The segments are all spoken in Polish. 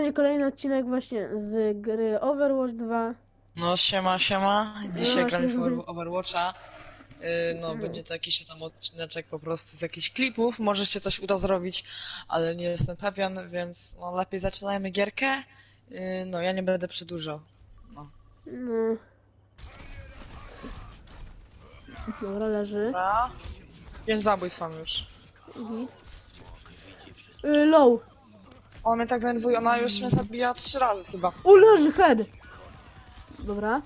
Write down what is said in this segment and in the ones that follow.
będzie kolejny odcinek właśnie z gry Overwatch 2. No siema, siema. Dzisiaj No, gramy w. Over- Overwatcha. Yy, No, będzie to jakiś tam odcineczek po prostu z jakichś klipów. Może się coś uda zrobić, ale nie jestem pewien, więc no, lepiej zaczynajmy gierkę. Yy, No, ja nie będę przedłużał. No. No. Dobra, leży. Dobra. Pięć zabójstw mam już. Mhm. Y, low. Ona mnie tak denerwuje, ona już mnie zabija trzy razy chyba. O, leży head. Dobra.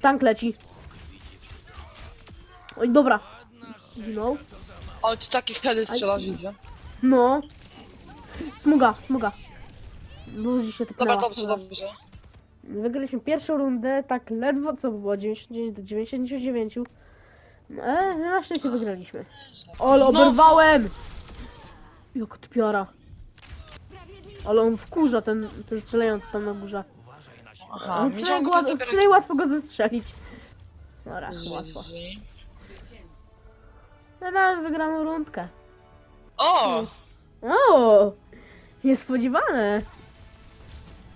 Tank leci. Oj, dobra. Zginął. O, ty takich heady strzelasz, widzę. No. Smuga, smuga. Ludzi się Dobra, tyknęła. dobrze, dobrze. Wygraliśmy pierwszą rundę, tak ledwo, co było, 99 do 99. No, ale na szczęście wygraliśmy. Ale Znowu? oberwałem! Jak odpiora. Ale on wkurza, ten, ten strzelający tam na górze. Aha, No, mi przynajmniej, ktoś łat, przynajmniej łatwo go zestrzelić. Dobra, łatwo. No mamy wygraną rundkę. O! O! Niespodziewane.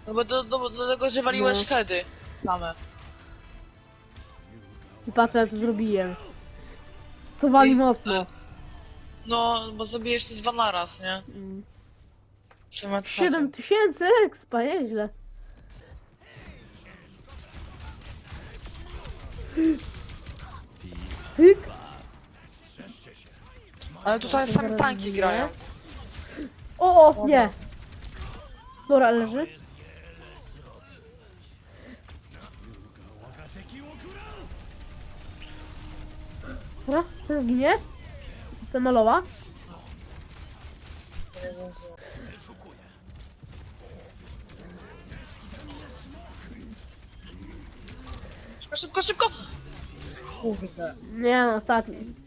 No bo do, do, do tego, że waliłeś No. heady same. I patrz, co ja tu zrobiłem. To wali mocno. No, bo zabijesz te dwa naraz, nie? Mm. Trzymaj 7 tysięcy expa, nieźle. Hyk. Ale tutaj same tanki grają. O, o, nie. Dobra, leży. Dobra, ten zginie. Ten malowa. Szybko, szybko, szybko! Kurde. Nie no, ostatni.